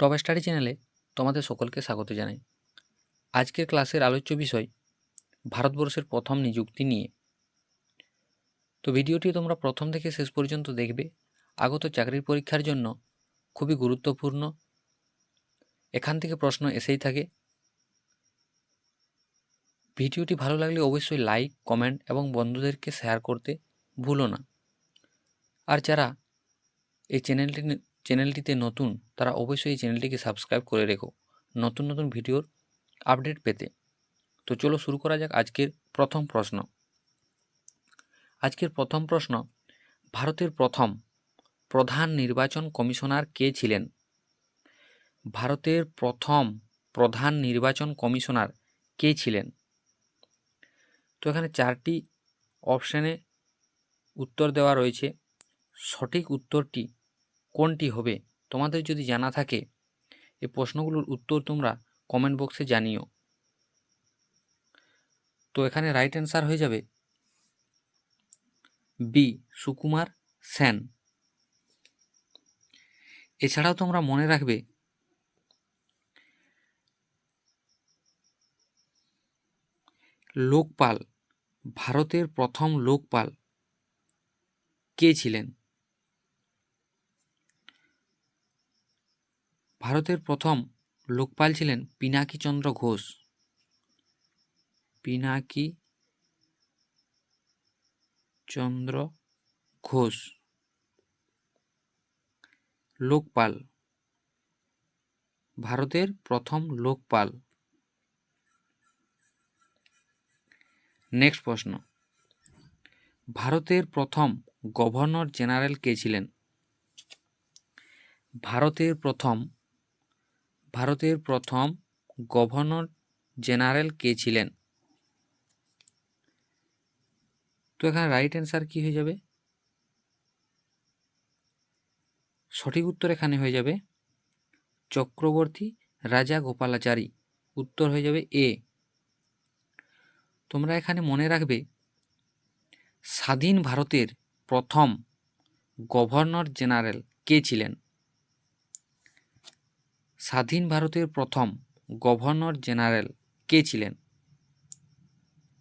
Top study চ্যানেলে তোমাদের সকলকে স্বাগত জানাই। আজকের ক্লাসের আলোচ্য বিষয়, ভারতবর্ষের প্রথম নিযুক্তি নিয়ে। তো ভিডিওটি তোমরা প্রথম থেকে শেষ পর্যন্ত দেখবে। আগত চাকরির পরীক্ষার জন্য খুবই গুরুত্বপূর্ণ। এখান থেকে প্রশ্ন এসেই থাকে। ভিডিওটি ভালো লাগলে অবশ্যই লাইক, কমেন্ট এবং বন্ধুদেরকে শেয়ার করতে ভুলো না। আর যারা এই চ্যানেলটি চ্যানেলটিতে নতুন, তারা অবশ্যই এই চ্যানেলটিকে সাবস্ক্রাইব করে রেখো। নতুন নতুন ভিডিওর আপডেট পেতে। তো চলো শুরু করা যাক আজকের প্রথম প্রশ্ন। আজকের প্রথম প্রশ্ন, ভারতের প্রথম প্রধান নির্বাচন কমিশনার কে ছিলেন? ভারতের প্রথম প্রধান নির্বাচন কমিশনার কে ছিলেন? তো এখানে চারটি অপশানে উত্তর দেওয়া রয়েছে। সঠিক উত্তরটি কোনটি হবে? তোমাদের যদি জানা থাকে এই প্রশ্নগুলোর উত্তর তোমরা কমেন্ট বক্সে জানিও। তো এখানে রাইট অ্যান্সার হয়ে যাবে বি সুকুমার সেন। এছাড়াও তোমরা মনে রাখবে, লোকপাল, ভারতের প্রথম লোকপাল কে ছিলেন? ভারতের প্রথম লোকপাল ছিলেন পিনাকি চন্দ্র ঘোষ। পিনাকি চন্দ্র ঘোষ। লোকপাল। ভারতের প্রথম লোকপাল। নেক্সট প্রশ্ন। ভারতের প্রথম গভর্নর জেনারেল কে ছিলেন? ভারতের প্রথম ভারতের প্রথম গভর্নর জেনারেল কে ছিলেন? তো এখানে রাইট অ্যান্সার কি হয়ে যাবে? সঠিক উত্তর এখানে হয়ে যাবে চক্রবর্তী রাজা গোপালাচারী। উত্তর হয়ে যাবে এ তোমরা এখানে মনে রাখবে, স্বাধীন ভারতের প্রথম গভর্নর জেনারেল কে ছিলেন? স্বাধীন ভারতের প্রথম গভর্নর জেনারেল কে ছিলেন?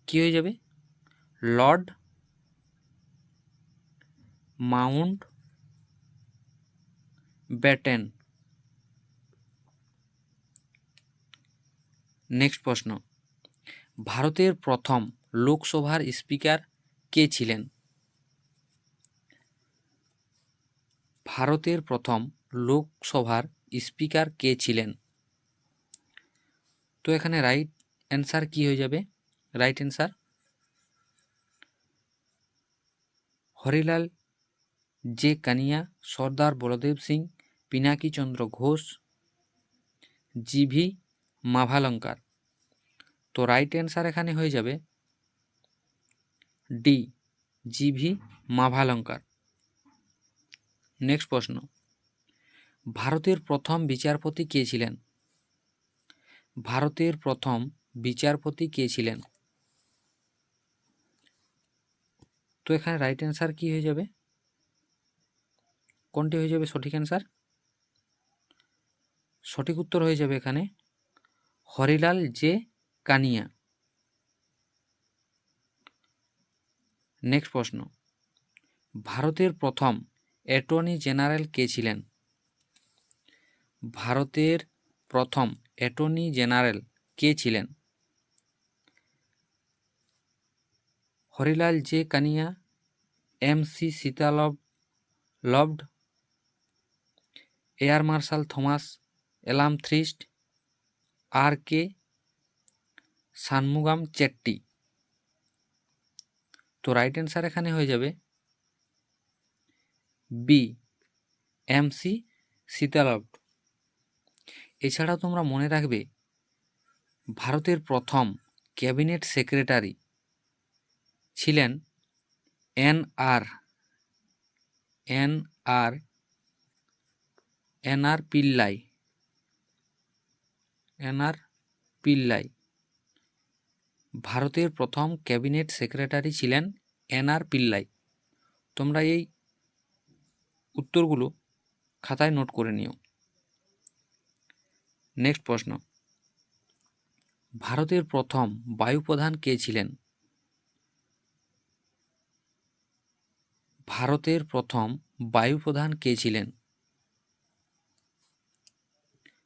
কি হয়ে যাবে? Lord Mount Batten. নেক্সট প্রশ্ন। ভারতের প্রথম লোকসভার স্পিকার কে ছিলেন? ভারতের প্রথম লোকসভার স্পিকার কে ছিলেন? তো এখানে রাইট অ্যান্সার কি হয়ে যাবে? Right answer Harilal J Kania, Sardar Baldev Singh, Pinaki Chandra Ghosh, GV Mavalankar. তো রাইট অ্যান্সার এখানে হয়ে যাবে ডি, জিভি মাভালঙ্কার। নেক্সট প্রশ্ন। ভারতের প্রথম বিচারপতি কে ছিলেন? ভারতের প্রথম বিচারপতি কে ছিলেন? তো এখানে রাইট অ্যান্সার কি হয়ে যাবে? কোনটি হয়ে যাবে সঠিক অ্যান্সার সঠিক উত্তর হয়ে যাবে এখানে হরিলাল জে কানিয়া। নেক্সট প্রশ্ন। ভারতের প্রথম অ্যাটর্নি জেনারেল কে ছিলেন? ভারতের প্রথম অ্যাটর্নি জেনারেল কে ছিলেন? Harilal J Kania, M C Setalvad, loved air marshal Thomas, Elmhirst, আর কে সানমুগাম চেট্টি। তো রাইট অ্যান্সার এখানে হয়ে যাবে বি এম সি সীতালভড এছাড়াও তোমরা মনে রাখবে, ভারতের প্রথম ক্যাবিনেট সেক্রেটারি ছিলেন N R N R N R Pillai, N R Pillai. ভারতের প্রথম ক্যাবিনেট সেক্রেটারি ছিলেন এন আর পিল্লাই। তোমরা এই উত্তরগুলো খাতায় নোট করে নিও। নেক্সট প্রশ্ন। ভারতের প্রথম বায়ুপ্রধান কে ছিলেন? ভারতের প্রথম বায়ুপ্রধান কে ছিলেন?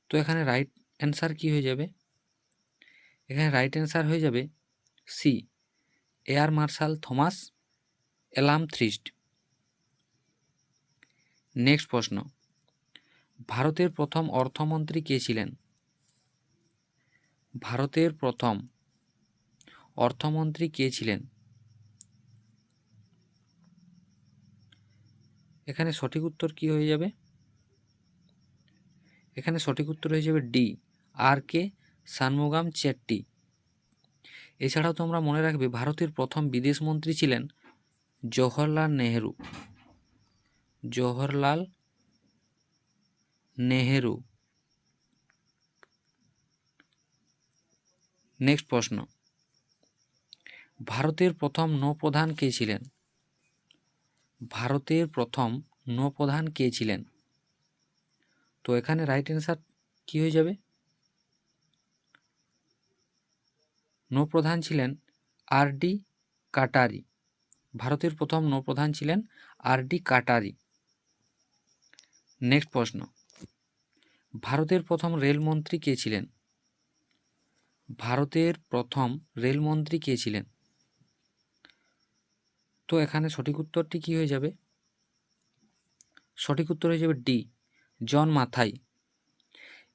তো এখানে রাইট অ্যান্সার কি হয়ে যাবে? এখানে রাইট অ্যান্সার হয়ে যাবে সি এয়ার মার্শাল থমাস এলাম থ্রিস্ট নেক্সট প্রশ্ন। ভারতের প্রথম অর্থমন্ত্রী কে ছিলেন? ভারতের প্রথম অর্থমন্ত্রী কে ছিলেন? এখানে সঠিক উত্তর কি হয়ে যাবে? এখানে সঠিক উত্তর হয়ে যাবে ডি, আর কে সানমুগাম চেট্টি এছাড়াও তোমরা মনে রাখবে ভারতের প্রথম বিদেশ মন্ত্রী ছিলেন জওহরলাল নেহেরু। জওহরলাল নেহেরু। নেক্সট প্রশ্ন। ভারতের প্রথম নৌপ্রধান কে ছিলেন? ভারতের প্রথম নৌপ্রধান কে ছিলেন? তো এখানে রাইট অ্যান্সার কি হয়ে যাবে? নৌপ্রধান ছিলেন আর ডি কাটারি। ভারতের প্রথম নৌপ্রধান ছিলেন আর ডি কাটারি। নেক্সট প্রশ্ন। ভারতের প্রথম রেলমন্ত্রী কে ছিলেন? ভারতের প্রথম রেলমন্ত্রী কে ছিলেন? তো এখানে সঠিক উত্তরটি কি হয়ে যাবে? সঠিক উত্তর হয়ে যাবে ডি, জন মাথাই।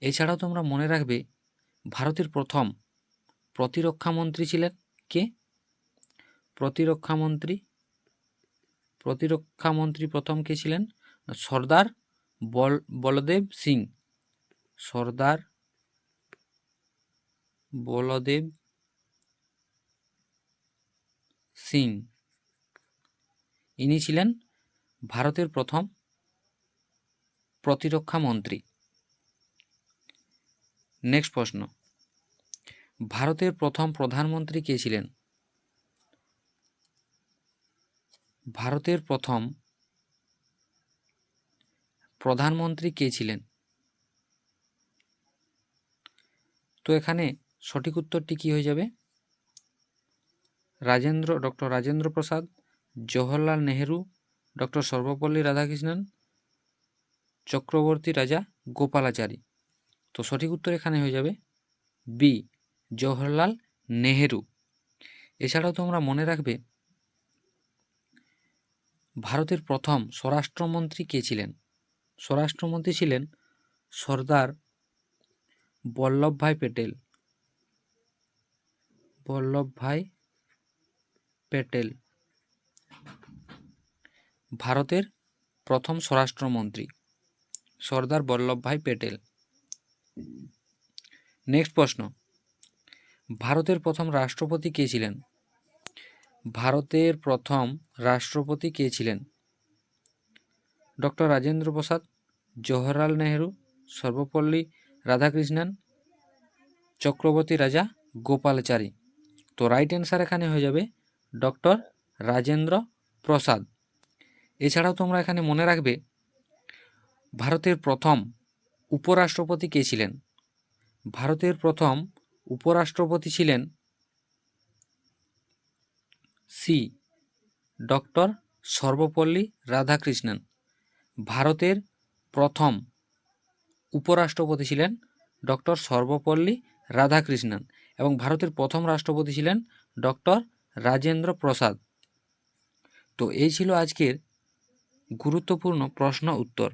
এছাড়াও তোমরা মনে রাখবে, ভারতের প্রথম প্রতিরক্ষা মন্ত্রী ছিলেন কে? প্রতিরক্ষামন্ত্রী প্রতিরক্ষামন্ত্রী প্রথম কে ছিলেন? সর্দার বল, বলদেব সিং। সর্দার বলদেব সিং। ইনি ছিলেন ভারতের প্রথম প্রতিরক্ষা মন্ত্রী। নেক্সট প্রশ্ন। ভারতের প্রথম প্রধানমন্ত্রী কে ছিলেন? ভারতের প্রথম প্রধানমন্ত্রী কে ছিলেন? তো এখানে সঠিক উত্তরটি কি হয়ে যাবে? Rajendra, doctor Rajendra Prasad, Jawaharlal Nehru, doctor Sarvepalli Radhakrishnan, Chakravarti Rajagopalachari. তো সঠিক উত্তর এখানে হয়ে যাবে বি জওহরলাল নেহেরু। এছাড়াও তোমরা মনে রাখবে, ভারতের প্রথম স্বরাষ্ট্রমন্ত্রী কে ছিলেন? স্বরাষ্ট্রমন্ত্রী ছিলেন সর্দার বল্লভভাই পেটেল। বল্লভভাই পেটেল। ভারতের প্রথম স্বরাষ্ট্রমন্ত্রী সর্দার বল্লভভাই পেটেল। নেক্সট প্রশ্ন। ভারতের প্রথম রাষ্ট্রপতি কে ছিলেন? ভারতের প্রথম রাষ্ট্রপতি কে ছিলেন? ডক্টর রাজেন্দ্র প্রসাদ, জওহরলাল নেহেরু, সর্বপল্লী রাধাকৃষ্ণন, চক্রবর্তী রাজা গোপালচারী। তো রাইট অ্যান্সার এখানে হয়ে যাবে ডক্টর রাজেন্দ্র প্রসাদ। এছাড়াও তোমরা এখানে মনে রাখবে, ভারতের প্রথম উপরাষ্ট্রপতি কে ছিলেন? ভারতের প্রথম উপরাষ্ট্রপতি ছিলেন সি ডক্টর সর্বপল্লী রাধাকৃষ্ণন। ভারতের প্রথম উপরাষ্ট্রপতি ছিলেন ডক্টর সর্বপল্লী রাধাকৃষ্ণন এবং ভারতের প্রথম রাষ্ট্রপতি ছিলেন ডক্টর রাজেন্দ্র প্রসাদ। তো এই ছিল আজকের গুরুত্বপূর্ণ প্রশ্ন উত্তর।